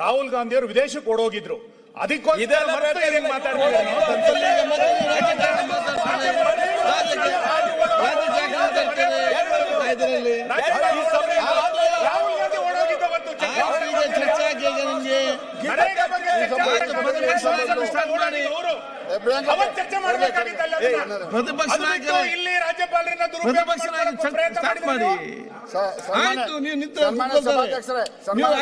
ರಾಹುಲ್ ಗಾಂಧಿ ಅವರು ವಿದೇಶಕ್ಕೆ ಓಡೋಗಿದ್ರು. ಅದಕ್ಕೋಸ್ಕರ ಇಲ್ಲಿ ನೀವು ನೀವು ನೀವು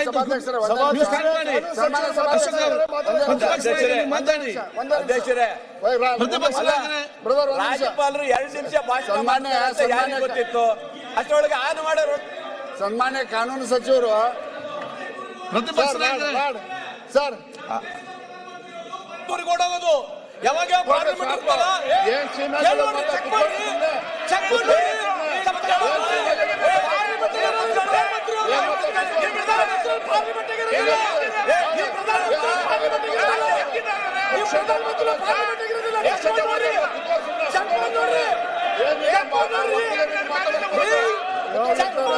ರಾಜ್ಯಪಾಲರು ಎರಡು ನಿಮಿಷ ಭಾಷಣ ಮಾಡಿ ಗೊತ್ತಿತ್ತು ಅಷ್ಟೊಳಗೆ ಆನ್ ಮಾಡೋರು ಸನ್ಮಾನ್ಯ ಕಾನೂನು ಸಚಿವರು ಪ್ರತಿಪಕ್ಷ ಸರ್ ಓಡೋಗೋದು ಯಾವಾಗ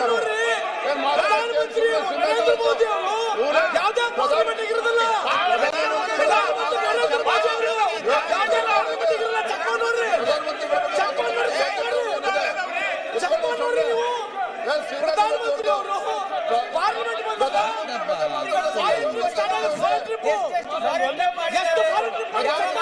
ನೋಡ್ರಿ ಪ್ರಧಾನಮಂತ್ರಿ ನರೇಂದ್ರ ಮೋದಿ ಅವರು ಯಾವುದೇ ಪಾರ್ಲಿಮೆಂಟ್ ಇರೋದಿಲ್ಲ. ನರೇಂದ್ರ ಮೋದಿ ಅವರು ಪಾರ್ಲಿಮೆಂಟ್ ನೀವು ಪ್ರಧಾನಮಂತ್ರಿ ಅವರು ಪಾರ್ಲಿಮೆಂಟ್ ಬಂದಾಗ ಎಷ್ಟು ಎಷ್ಟು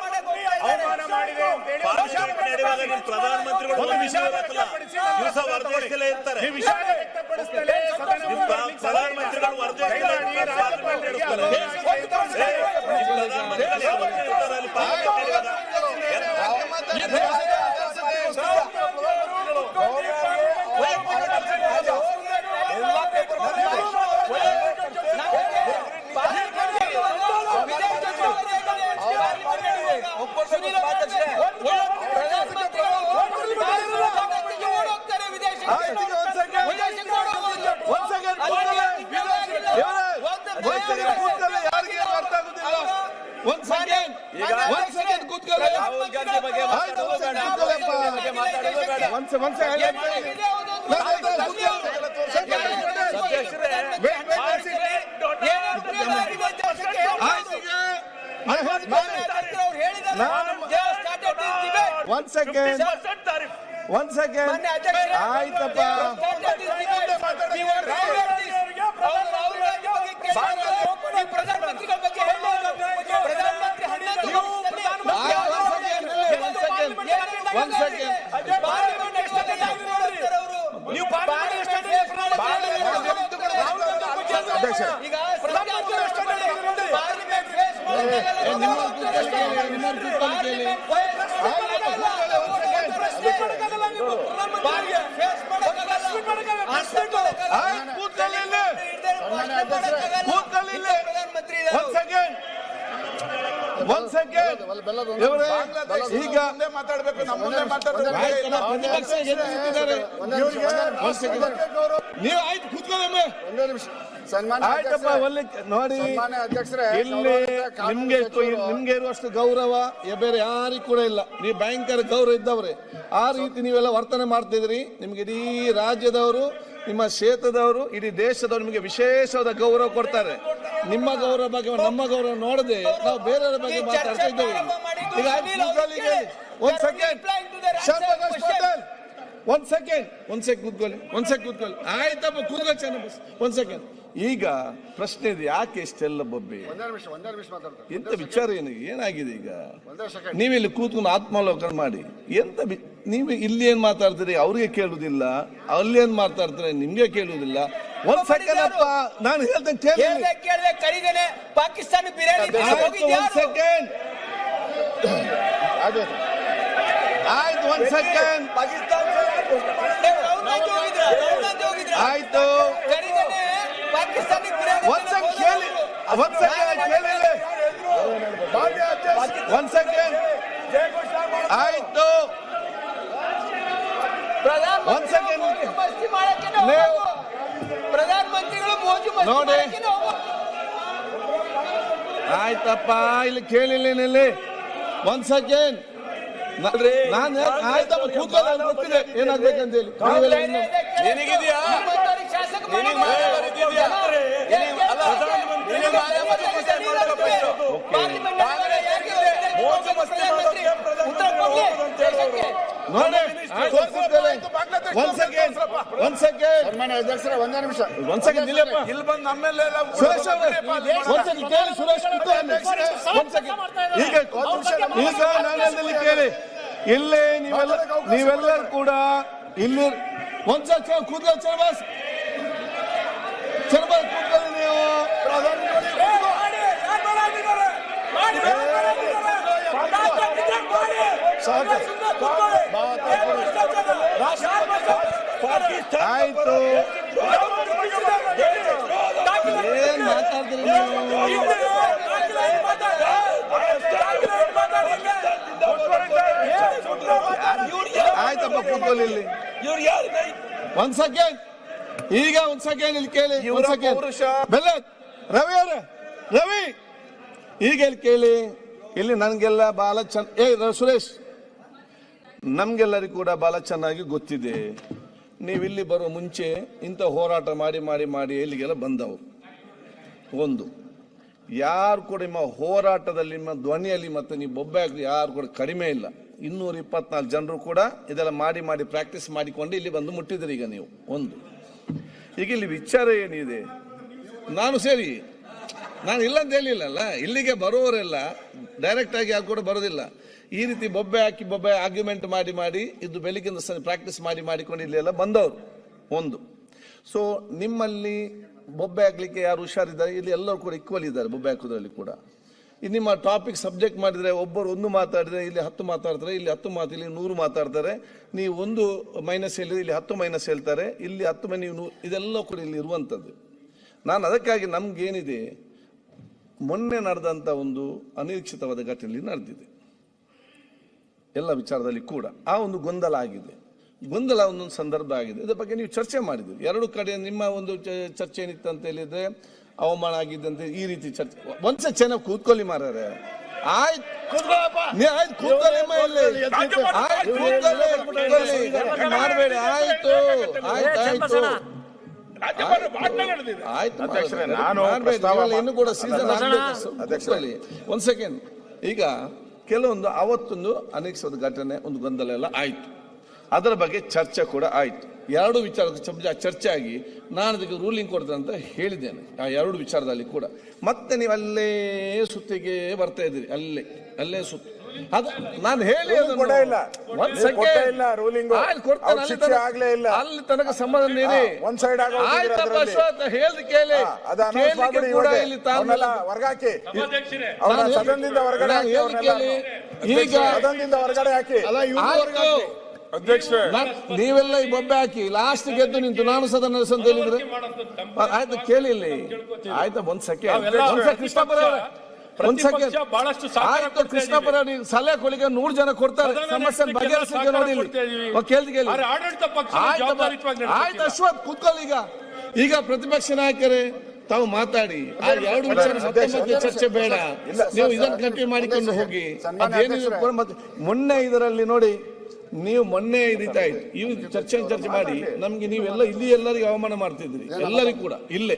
ನಡೆಯುವಾಗ ನೀವು ಪ್ರಧಾನಮಂತ್ರಿಗಳು ಒಂದು ವಿಷಯ ದಿವಸ ಹೊರದೇಶದಲ್ಲೇ ಇರ್ತಾರೆ. ಪ್ರಧಾನಮಂತ್ರಿಗಳು ಹೊರದೇಶದಲ್ಲಿ ಪ್ರಧಾನಮಂತ್ರಿಗಳು One second, good girl. Rahul Gandhi ಬಗ್ಗೆ ಮಾತಾಡೋದು ಒಂದ್ಸೆ ಒಂದ್ಸೆ ಒನ್ ಸೆಕೆಂಡ್ ಒನ್ ಸೆಕೆಂಡ್ ಆಯ್ತಪ್ಪ ಅಧ್ಯಕ್ಷ. ಒಂದ್ ಸೆಕೆಂಡ್ ಇವರೇ ಈಗ ಮಾತಾಡ್ಬೇಕು ನಮ್ಮ ಮುಂದೆ ಮಾತಾಡ್ತಾರೆ. ನೀವು ಆಯ್ತು ಕೂತ್ಕೊಳ್ಳಿ ಒಂದೇ ನಿಮಿಷ. ಆಯ್ತಪ್ಪ ಒಳ್ಳೆ ನೋಡಿ ಸನ್ಮಾನ್ಯ ಅಧ್ಯಕ್ಷರೇ ಇಲ್ಲಿ ನಿಮ್ಗೆ ನಿಮ್ಗೆ ಇರುವಷ್ಟು ಗೌರವ ಬೇರೆ ಯಾರಿಗೂ ಕೂಡ ಇಲ್ಲ. ನೀವು ಭಯಂಕರ ಗೌರವ ಇದ್ದವ್ರೆ. ಆ ರೀತಿ ನೀವೆಲ್ಲ ವರ್ತನೆ ಮಾಡ್ತಿದ್ರಿ ನಿಮ್ಗೆ ಇಡೀ ರಾಜ್ಯದವರು ನಿಮ್ಮ ಕ್ಷೇತ್ರದವರು ಇಡೀ ದೇಶದವರು ನಿಮಗೆ ವಿಶೇಷವಾದ ಗೌರವ ಕೊಡ್ತಾರೆ. ನಿಮ್ಮ ಗೌರವ ಬಗ್ಗೆ ನಮ್ಮ ಗೌರವ ನೋಡದೆ ನಾವು ಬೇರೆಯವರ ಬಗ್ಗೆ ಮಾತಾಡ್ತಾ ಇದ್ದೇವೆ. ಒಂದ್ ಸೆಕೆಂಡ್ ಒಂದ್ ಸೆಕೆಂಡ್ ಒಂದ್ ಸೆಕೆಂಡ್ ಕೂತ್ಕೊಳ್ಳಿ ಒಂದ್ ಸೆಕೆಂಡ್ ಕೂತ್ಕೊಳ್ಳಿ ಆಯ್ತಪ್ಪ ಕೂತ್ಕೊಳ್ಳಿ. ಚೆನ್ನ ಒಂದ್ ಸೆಕೆಂಡ್ ಈಗ ಪ್ರಶ್ನೆ ಇದೆ ಯಾಕೆ ಇಷ್ಟೆಲ್ಲ ಬೊಬ್ಬೆ? ಒಂದೇ ನಿಮಿಷ ಒಂದೇ ನಿಮಿಷ ಮಾತಾಡ್ತಾರೆ ಎಂತ ವಿಚಾರ ಏನು ಏನಾಗಿದೆ ಈಗ? ಒಂದೇ ಸೆಕೆಂಡ್ ನೀವು ಇಲ್ಲಿ ಕೂತ್ಕೊಂಡು ಆತ್ಮಾವಲೋಕನ ಮಾಡಿ. ಎಂತ ಬಿ- ನೀವು ಇಲ್ಲಿ ಏನ್ ಮಾತಾಡ್ತೀರಿ? ಅವ್ರಿಗೆ ಕೇಳುದಿಲ್ಲ ಅಲ್ಲಿ ಏನ್ ಮಾತಾಡ್ತಾರೆ? ನಿಮ್ಗೆ ಕೇಳುದಿಲ್ಲ ಒಂದ್ ಸೆಕೆಂಡ್ ಅಪ್ಪ ನಾನು ಹೇಳ್ತೇನೆ ಪಾಕಿಸ್ತಾನ ಬಿರಿಯಾನಿ ಆಯ್ತು ಒಂದ್? ಸೆಕೆಂಡ್ ಆಯ್ತು ಆಯ್ತು ಒಂದ್ ಸೆಕೆಂಡ್ ಏ, ರಾಹುಲ್ ಗಾಂಧಿ ಹೋಗಿದ್ರಾ? ರಾಹುಲ್ ಗಾಂಧಿ ಹೋಗಿದ್ರಾ? ಆಯ್ತು ಕರೀದೇನೆ ಪಾಕಿಸ್ತಾನಿಗೆ ಬಿರಿಯಾನಿ ಒಂದ್ ತಿನ್ನಕ್ ಸೆಕೆಂಡ್ ಕೇಳಿ ಹೋದವ್ರು. ಒಂದ್ ಸೆಕೆಂಡ್ ಕೇಳಿಲ್ಲ ಒಂದ್ ಸೆಕೆಂಡ್ ಆಯ್ತು ಪ್ರಧಾನ ಒಂದ್ ಸೆಕೆಂಡ್ ಮೋಜು ನೀವು- ಪ್ರಧಾನ ಮಂತ್ರಿಗಳು ಮೋಜು ಮಸ್ತಿ ನೋಡಿ. ಆಯ್ತಪ್ಪ ಇಲ್ಲಿ ಕೇಳಿಲ್ಲ ಒಂದ್ ಸೆಕೆಂಡ್ ನಾನು ಆಯ್ತಪ್ಪ ಕೂತ್ಕೊಳ್ಳಿ ಗೊತ್ತಿದೆ ಏನಾಗ್ಬೇಕಂತ ಹೇಳಿ ಶಾಸಕ ಅಧ್ಯಕ್ಷರೇ ಒಂದೇ ನಿಮಿಷ. ಇಲ್ಲಿ ಬಂದು ನಮ್ಮೆಲ್ಲ ಸುರೇಶ್ ಕೇಳಿ ಸುರೇಶ್ ಕೂತ್ಕೊಳ್ಳಿ. ಒಂದ್ ಸೆಕೆಂಡ್ ಈಗ ಈಗ ನಾನಲ್ಲಿ ಕೇಳಿ. ಇಲ್ಲೇ ನೀವೆಲ್ಲ ನೀವೆಲ್ಲರೂ ಕೂಡ ಇಲ್ಲಿ ಒಂದ್ಸಲ ಕೂದಲ ಚರ್ಬಾಸ್. ಚರ್ಬಾಸ್ ಆಯ್ತು. ಏನ್ ಮಾತಾಡ್ತೀರಿ ಆಯ್ತಪ್ಪ ಕೂತ್ಕೊಳ್ಳಿ ಇಲ್ಲಿ. ಒಂದ್ ಸೆಕೆಂಡ್ ಈಗ ಒಂದ್ ಸೆಕೆಂಡ್ ಇಲ್ಲಿ ಕೇಳಿ? ಒಂದ್ ಸೆಕೆಂಡ್. ಬೆಲ್ಲ ರವಿ ಅವ್ರೆ ರವಿ. ಈಗ ಇಲ್ಲಿ ಕೇಳಿ. ಇಲ್ಲಿ ನನ್ಗೆಲ್ಲ ಬಹಳ ಚಂದ ಏ ಸುರೇಶ್. ನಮ್ಗೆಲ್ಲರಿಗೂ ಕೂಡ ಬಹಳ ಚೆನ್ನಾಗಿ ಗೊತ್ತಿದೆ. ನೀವು ಇಲ್ಲಿ ಬರೋ ಮುಂಚೆ ಇಂಥ ಹೋರಾಟ ಮಾಡಿ ಮಾಡಿ ಮಾಡಿ ಇಲ್ಲಿಗೆಲ್ಲ ಬಂದವರು ಒಂದು, ಯಾರು ಕೂಡ ನಿಮ್ಮ ಹೋರಾಟದಲ್ಲಿ, ನಿಮ್ಮ ಧ್ವನಿಯಲ್ಲಿ ಮತ್ತು ನೀವು ಬೊಬ್ಬೆ ಯಾರು ಕೂಡ ಕಡಿಮೆ ಇಲ್ಲ. ಇನ್ನೂರ ಇಪ್ಪತ್ನಾಲ್ಕು ಜನರು ಕೂಡ ಇದೆಲ್ಲ ಮಾಡಿ ಮಾಡಿ ಪ್ರಾಕ್ಟೀಸ್ ಮಾಡಿಕೊಂಡು ಇಲ್ಲಿ ಬಂದು ಮುಟ್ಟಿದ್ರಿ ಈಗ ನೀವು. ಒಂದು, ಈಗ ಇಲ್ಲಿ ವಿಚಾರ ಏನಿದೆ? ನಾನು ಸೇರಿ ನಾನು ಇಲ್ಲ ಅಂತ ಹೇಳಿಲ್ಲಲ್ಲ, ಇಲ್ಲಿಗೆ ಬರೋರೆಲ್ಲ ಡೈರೆಕ್ಟ್ ಆಗಿ ಯಾರು ಕೂಡ ಬರೋದಿಲ್ಲ. ಈ ರೀತಿ ಬೊಬ್ಬೆ ಹಾಕಿ ಬೊಬ್ಬೆ ಆರ್ಗ್ಯುಮೆಂಟ್ ಮಾಡಿ ಮಾಡಿ, ಇದು ಬೆಳಿಗ್ಗಿಂದ ಪ್ರಾಕ್ಟೀಸ್ ಮಾಡಿ ಮಾಡಿಕೊಂಡು ಇಲ್ಲಿ ಎಲ್ಲ ಬಂದವರು, ಒಂದು. ಸೊ ನಿಮ್ಮಲ್ಲಿ ಬೊಬ್ಬೆ ಹಾಕ್ಲಿಕ್ಕೆ ಯಾರು ಹುಷಾರಿದ್ದಾರೆ? ಇಲ್ಲಿ ಎಲ್ಲರೂ ಕೂಡ ಈಕ್ವಲ್ ಇದ್ದಾರೆ ಬೊಬ್ಬೆ ಹಾಕೋದ್ರಲ್ಲಿ ಕೂಡ. ಇದು ನಿಮ್ಮ ಟಾಪಿಕ್ ಸಬ್ಜೆಕ್ಟ್ ಮಾಡಿದರೆ ಒಬ್ಬರು ಒಂದು ಮಾತಾಡಿದರೆ ಇಲ್ಲಿ ಹತ್ತು ಮಾತಾಡ್ತಾರೆ, ಇಲ್ಲಿ ಹತ್ತು ಮಾತು, ಇಲ್ಲಿ ನೂರು ಮಾತಾಡ್ತಾರೆ. ನೀವು ಒಂದು ಮೈನಸ್ ಹೇಳಿದ್ರೆ ಇಲ್ಲಿ ಹತ್ತು ಮೈನಸ್ ಹೇಳ್ತಾರೆ, ಇಲ್ಲಿ ಹತ್ತು ಮನೆ ನೀವು ಇದೆಲ್ಲ ಕೂಡ ಇಲ್ಲಿ ಇರುವಂಥದ್ದು ನಾನು ಅದಕ್ಕಾಗಿ ನಮ್ಗೇನಿದೆ ಮೊನ್ನೆ ನಡೆದಂಥ ಒಂದು ಅನಿರೀಕ್ಷಿತವಾದ ಘಟನೆಯಲ್ಲಿ ನಡೆದಿದೆ. ಎಲ್ಲ ವಿಚಾರದಲ್ಲಿ ಕೂಡ ಆ ಒಂದು ಗೊಂದಲ ಆಗಿದೆ. ಗೊಂದಲ ಒಂದೊಂದು ಸಂದರ್ಭ ಆಗಿದೆ. ಇದರ ಬಗ್ಗೆ ನೀವು ಚರ್ಚೆ ಮಾಡಿದ್ದೀರಿ. ಎರಡು ಕಡೆ ನಿಮ್ಮ ಒಂದು ಚರ್ಚೆ ಏನಿತ್ತು ಅಂತ ಹೇಳಿದ್ರೆ ಅವಮಾನ ಆಗಿದ್ದಂತೆ ಈ ರೀತಿ ಚರ್ಚೆ. ಒಂದ್ಸ ಚೆನ್ನಾಗಿ ಕೂತ್ಕೊಳ್ಳಿ ಮಾರಾರೆ. ಆಯ್ತು ಕೂತ್ಕೊಳ್ಳಿ ಮಾಡಬೇಡಿ ಆಯ್ತು ಆಯ್ತು ಆಯ್ತು ಆಯ್ತು. ಕೂಡ ಸೀಸನ್ ಒಂದ್ ಸೆಕೆಂಡ್ ಈಗ ಕೆಲವೊಂದು ಅವತ್ತೊಂದು ಅನಿರೀಕ್ಷಿತ ಘಟನೆ ಒಂದು ಗೊಂದಲ ಎಲ್ಲ ಆಯ್ತು. ಅದರ ಬಗ್ಗೆ ಚರ್ಚೆ ಕೂಡ ಆಯ್ತು. ಎರಡು ವಿಚಾರ ಚರ್ಚೆ- ಚರ್ಚೆ ಆಗಿ ನಾನು ಅದಕ್ಕೆ ರೂಲಿಂಗ್ ಕೊಡ್ತೇನೆ ಅಂತ ಹೇಳಿದ್ದೇನೆ. ಆ ಎರಡು ವಿಚಾರದಲ್ಲಿ ಕೂಡ. ಮತ್ತೆ ನೀವು ಅಲ್ಲೇ ಸುತ್ತಿಗೆ ಬರ್ತಾ ಇದ್ದೀರಿ. ಅಲ್ಲೇ ಅಲ್ಲೇ ಸುತ್ತು. ಅದ ನಾನು ಹೇಳಿ. ಕೊಡೇ ಇಲ್ಲ. ಒಂದ್ ಇಲ್ಲ ರೂಲಿಂಗ್ ಆಯ್ತು, ಕೊಡ್ತೇನೆ. ಅಲ್ಲಿ ಶಿಕ್ಷೆ ಆಗ್ಲೇ ಇಲ್ಲ. ಅಲ್ಲಿ ತನಕ ಸಂಬಂಧ ನೀಡಿ ಒಂದ್ side ಆಗಿ ಹೋಗ್ತಿದ್ದೀರ ಆಯ್ತಪ್ಪ ಅದ್ರಲ್ಲಿ. ಹೇಳ್ದು ಕೇಳಿ. ಹಾ, ಅದು ಮಾಡ್ಬಿಡಿ ಕೂಡ ಇವಾಗೆ. ಇಲ್ಲಿ ಸದನದಿಂದ ಹೊರಗಡೆ ಹಾಕಿ ಕೇಳಿ. ಈಗ ಸದನದಿಂದ ಹೊರಗಡೆ ಹಾಕಿ. ಅಧ್ಯಕ್ಷರೇ. ನಾನ್- ನೀವೆಲ್ಲ ಈ ಬೊಬ್ಬೆ ಹಾಕಿ. ಲಾಸ್ಟ್ ಗೆದ್ದು ನಿಂತು ನಾನು ಸದನ ನಡೆಸು ಅಂತ ಹೇಳಿದ್ರೆ ಆಯ್ತು ಕೇಳಿ ಇಲ್ಲಿ. ಆಯ್ತಾ ಒಂದ್ ಸೆಕೆಂಡ್ ಒಂದ್ ಬಹಳಷ್ಟು ಆಯ್ತು ಕೊಡ್ತಾ ಕೃಷ್ಣಪ್ಪರ ನೀವು ಸಲಹೆ ಕೊಲಿಗೆ ನೂರು ಜನ ಕೊಡ್ತಾರೆ. ಸಮಸ್ಯೆ ಬಗೆಹರಿಸಲಿಕ್ಕೆ ನೋಡಿ ಕೇಳ್ತಿ ಕೇಳಿ. ಆಯ್ತು. ಅಶ್ವಥ್ ಕೂತ್ಕೊಳ್ಳಿ ಈಗ. ಈಗ ಪ್ರತಿಪಕ್ಷ ನಾಯಕರೇ ತಾವು ಮಾತಾಡಿ. ಆ ಎರಡು ವಿಚಾರ ಚರ್ಚೆ ಬೇಡ. ನೀವು ಇದನ್ನು ಕಂಟಿನ್ಯೂ ಮಾಡಿಕೊಂಡು ಹೋಗಿ. ಮೊನ್ನೆ ಇದರಲ್ಲಿ ನೋಡಿ ನೀವು ಮೊನ್ನೆ ಇದಿತ್ತಾಯ್ತು ಇವ್ ಚರ್ಚೆ ಚರ್ಚೆ ಮಾಡಿ ನಮ್ಗೆ ನೀವೆಲ್ಲ ಇಲ್ಲಿ ಎಲ್ಲರಿಗೂ ಅವಮಾನ ಮಾಡ್ತಿದ್ರಿ ಎಲ್ಲರಿಗೂ ಕೂಡ ಇಲ್ಲೇ.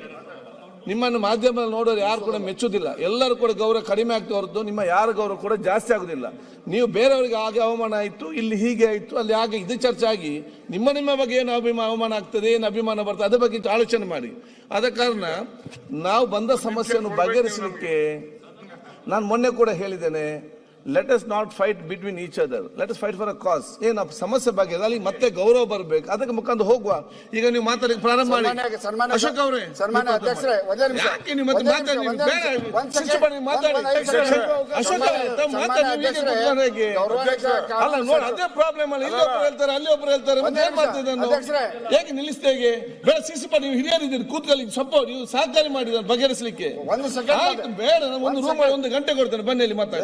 ನಿಮ್ಮನ್ನು ಮಾಧ್ಯಮದಲ್ಲಿ ನೋಡೋರು ಯಾರು ಕೂಡ ಮೆಚ್ಚುವುದಿಲ್ಲ ಎಲ್ಲರೂ ಕೂಡ ಗೌರವ ಕಡಿಮೆ ಆಗ್ತಾ ಹೊರತು ನಿಮ್ಮ ಯಾರ ಗೌರವ ಕೂಡ ಜಾಸ್ತಿ ಆಗುದಿಲ್ಲ. ನೀವು ಬೇರೆಯವರಿಗೆ ಹಾಗೆ ಅವಮಾನ ಆಯಿತು, ಇಲ್ಲಿ ಹೀಗೆ ಆಯಿತು, ಅಲ್ಲಿ ಹಾಗೆ ಇದು ಚರ್ಚೆ ಆಗಿ ನಿಮ್ಮ ನಿಮ್ಮ ಬಗ್ಗೆ ಏನು ಅಭಿಮಾನ ಅವಮಾನ ಆಗ್ತದೆ, ಏನು ಅಭಿಮಾನ ಬರ್ತದೆ, ಅದ್ರ ಬಗ್ಗೆ ಆಲೋಚನೆ ಮಾಡಿ. ಆದ ಕಾರಣ ನಾವು ಬಂದ ಸಮಸ್ಯೆಯನ್ನು ಬಗೆಹರಿಸಲಿಕ್ಕೆ ನಾನು ಮೊನ್ನೆ ಕೂಡ ಹೇಳಿದ್ದೇನೆ let us not fight between each other let us fight for a cause ಏನು ಸಮಸ್ಯೆ ಬಗ್ಗೆ ಅಲ್ಲಿ ಮತ್ತೆ ಗೌರವ ಬರಬೇಕು. ಅದಕ್ಕೆ ಮುಖಾಂತರ ಹೋಗುವ. ಈಗ ನೀವು ಮಾತಾಡಿ ಪ್ರಾರಂಭ ಮಾಡಿ. ಅಶೋಕ್ ಅವರೇ ಸನ್ಮಾನ್ಯ ಅಧ್ಯಕ್ಷರೇ, ಒಂದೇ ನಿಮಿಷ. ಯಾಕೆ ನೀವು ಮತ್ತೆ ಮಾತಾಡಿ? ಸೆಕೆಂಡ್. ಮಾಡಿ ಮಾತಾಡಿ. ಅಶೋಕ್ ಅವರೇ ತಾವು ಮಾತಾಡಿ ಅಲ್ಲ ನೋಡಿ ಅದೇ ಪ್ರಾಬ್ಲಮ್ ಅಲ್ಲ ಇಲ್ಲಿ ಒಬ್ರು ಹೇಳ್ತಾರೆ ಅಲ್ಲಿ ಒಬ್ರು ಹೇಳ್ತಾರೆ. ಮತ್ತೆ ಏನ್ ಮಾಡ್ತಿದ್ದೆ. ಅಧ್ಯಕ್ಷರೇ. ಹೇಗೆ ನಿಲ್ಲಿಸ್ತೇ ಹೇಗೆ? ಬೇಡ ಸಿಸಿ ಪಾ ನೀವು ಹಿರಿಯರಿದ್ದೀರಿ ಕೂತ್ಕೊಳ್ಳಿ ಸ್ವಲ್ಪ ನೀವು ಸಹಕಾರಿ ಮಾಡಿದ ಬಗೆಹರಿಸಲಿಕ್ಕೆ. ಒಂದು ಸೆಕೆಂಡ್ ಬೇಡ ಒಂದು ರೂಮ್ ಒಂದು ಗಂಟೆ ಕೊಡ್ತೇನೆ. ಬನ್ನಿ ಅಲ್ಲಿ ಮಾತಾಡಿ.